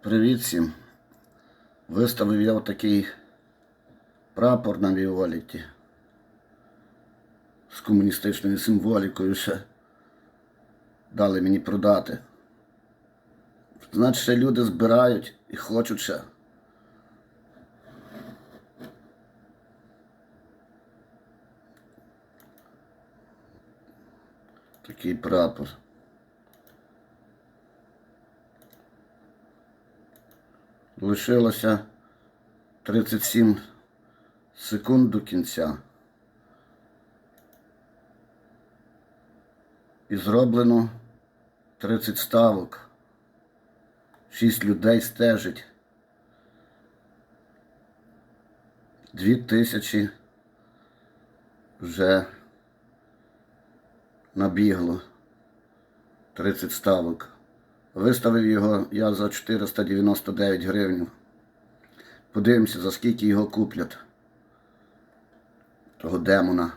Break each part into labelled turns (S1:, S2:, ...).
S1: Привіт всім. Виставив я отакий прапор на Віоліті з комуністичною символікою ще дали мені продати. Значить, ще люди збирають і хочуть ще. Такий прапор. Лишилося 37 секунд до кінця. І зроблено 30 ставок. 6 людей стежить. 2000 вже набігло. 30 ставок. Виставив його я за 499 гривень. Подивимося, за скільки його куплять. Того демона.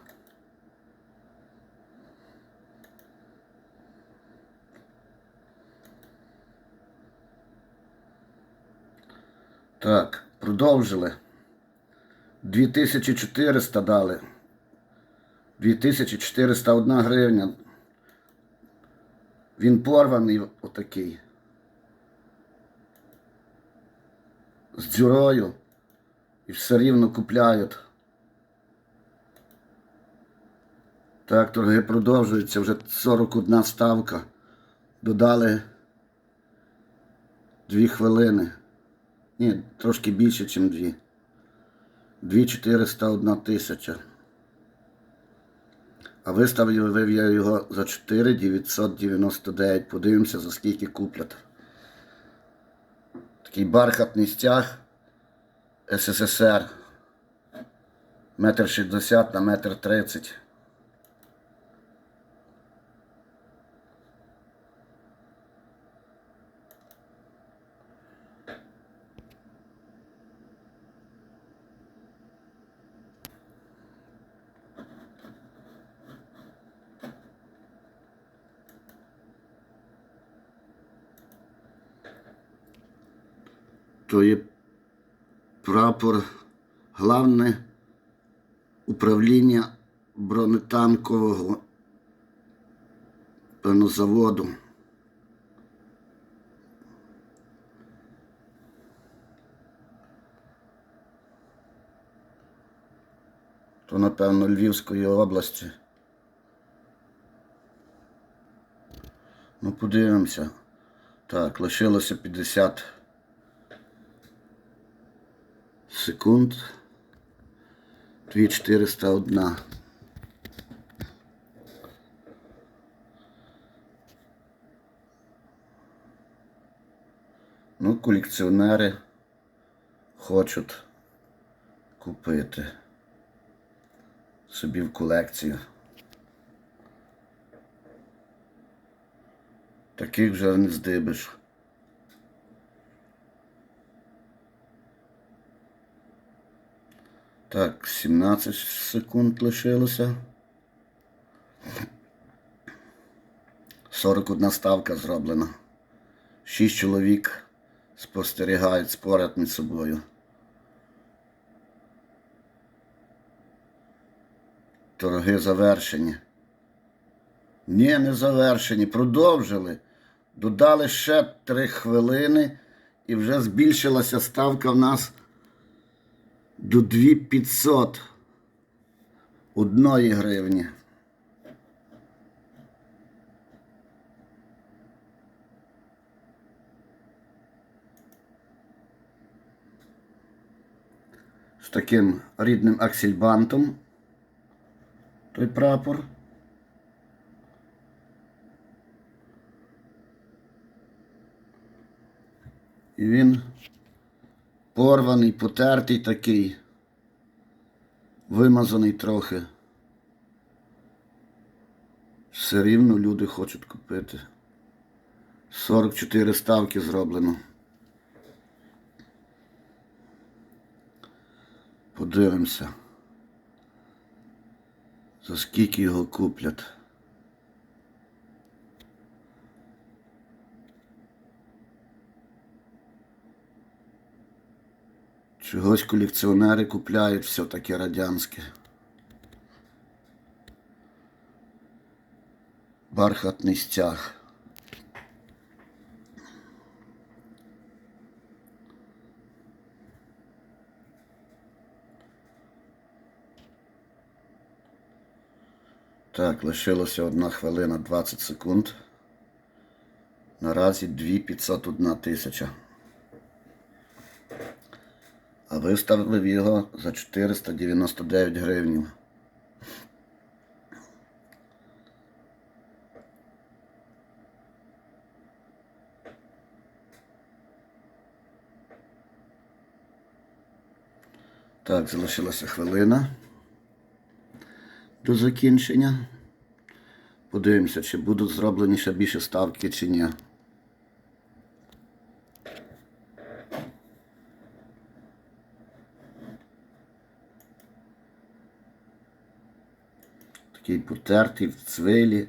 S1: Так, продовжили. 2400 дали. 2401 гривня. Він порваний отакий. З дзюрою. І все рівно купляють. Так, торги продовжуються, вже 41 ставка. Додали 2 хвилини. Ні, трошки більше, ніж 2. 2401 тисяча. А виставив я його за 4 999. Подивимося, за скільки куплять. Такий бархатний стяг СССР. Метр 60 на метр 30. То є прапор Главне управління бронетанкового певно, заводу. То, напевно, Львівської області. Ну, подивимося. Так, лишилося 50 секунд. 2401. Ну, колекціонери хочуть купити собі в колекцію. Таких вже не здибиш. Так, 17 секунд лишилося. 41 ставка зроблена. Шість чоловік спостерігають, спорять між собою. Торги завершені. Ні, не завершені. Продовжили. Додали ще 3 хвилини і вже збільшилася ставка в нас до 2500 одної гривні. З таким рідним аксельбантом той прапор. І він порваний, потертий такий, вимазаний трохи. Все рівно люди хочуть купити. 44 ставки зроблено. Подивимося. За скільки його куплять. Чогось колекціонери купляють все таке радянське. Бархатний стяг. Так, лишилося одна хвилина 20 секунд. Наразі 2501 тисяча. А виставив його за 499 гривень. Так, залишилася хвилина до закінчення. Подивимося, чи будуть зроблені ще більше ставки, чи ні. Такий потертий в цвилі.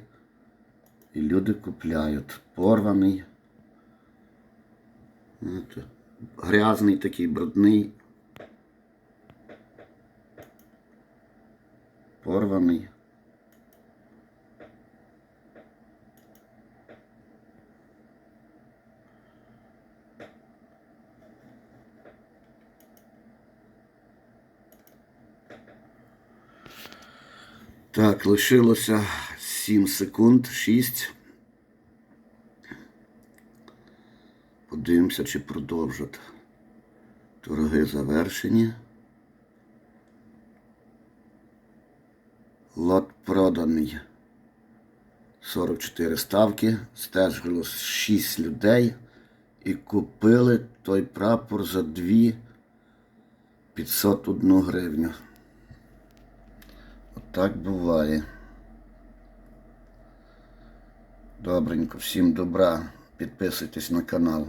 S1: І люди купляють. Порваний. Грязний такий, брудний. Порваний. Так, лишилося 7 секунд, 6. Подивимося, чи продовжать. Торги завершені. Лот проданий. 44 ставки. Стежило 6 людей. І купили той прапор за 2 501 гривню. Отак буває. Добренько, всім добра. Підписуйтесь на канал.